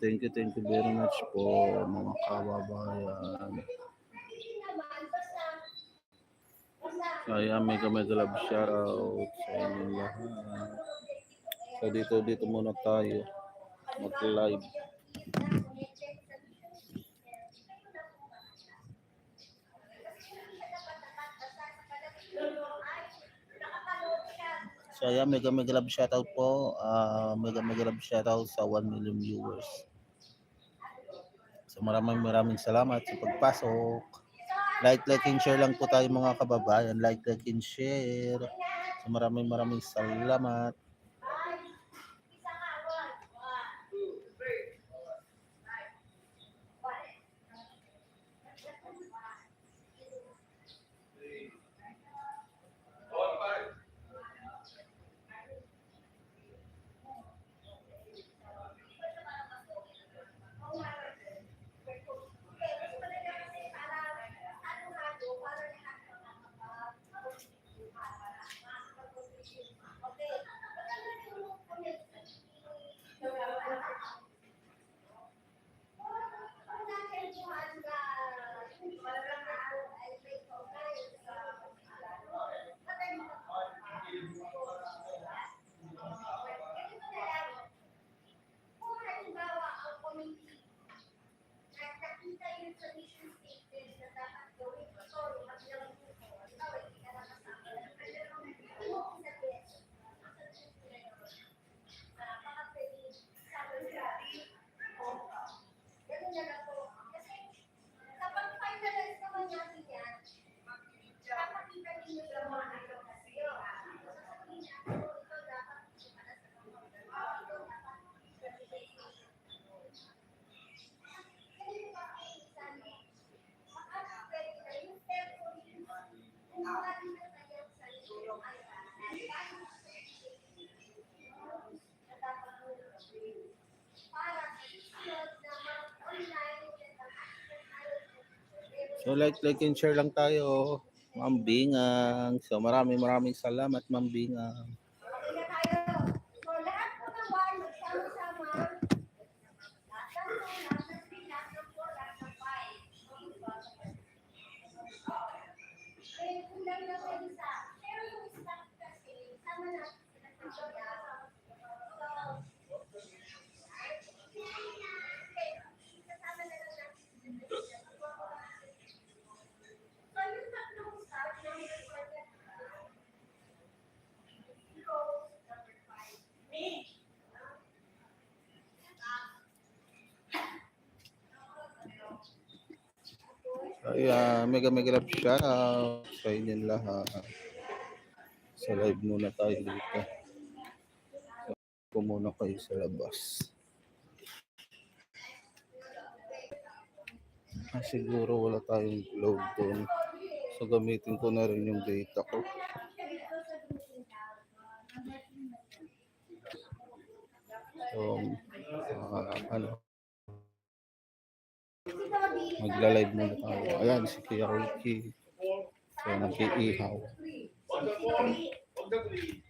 thank you, thank you very much po mga kababayan. Kaya mega mega love shoutout sa inyong lahat. So dito dito muna tayo mag-live. So ayan, mega mega love shoutout po. Ah, mega mega love shoutout sa 1 million viewers. So maraming maraming salamat sa pagpasok. Like, like, and share lang po tayo mga kababayan. Like, like, and share. So maraming maraming salamat. conditions So like, like, and share lang tayo. Ma'am Bingang. So maraming maraming salamat Ma'am Bingang. Kaya mega mega love shoutout sa inyong lahat. Sa live muna tayo dito. So, muna kayo sa labas. Ah, siguro wala tayong load doon. So gamitin ko na rin yung data ko. So, ah, ano, magla-live muna tayo. Ayan, si Kuya Ricky. So, nag-iihaw. Pagdating, pagdating,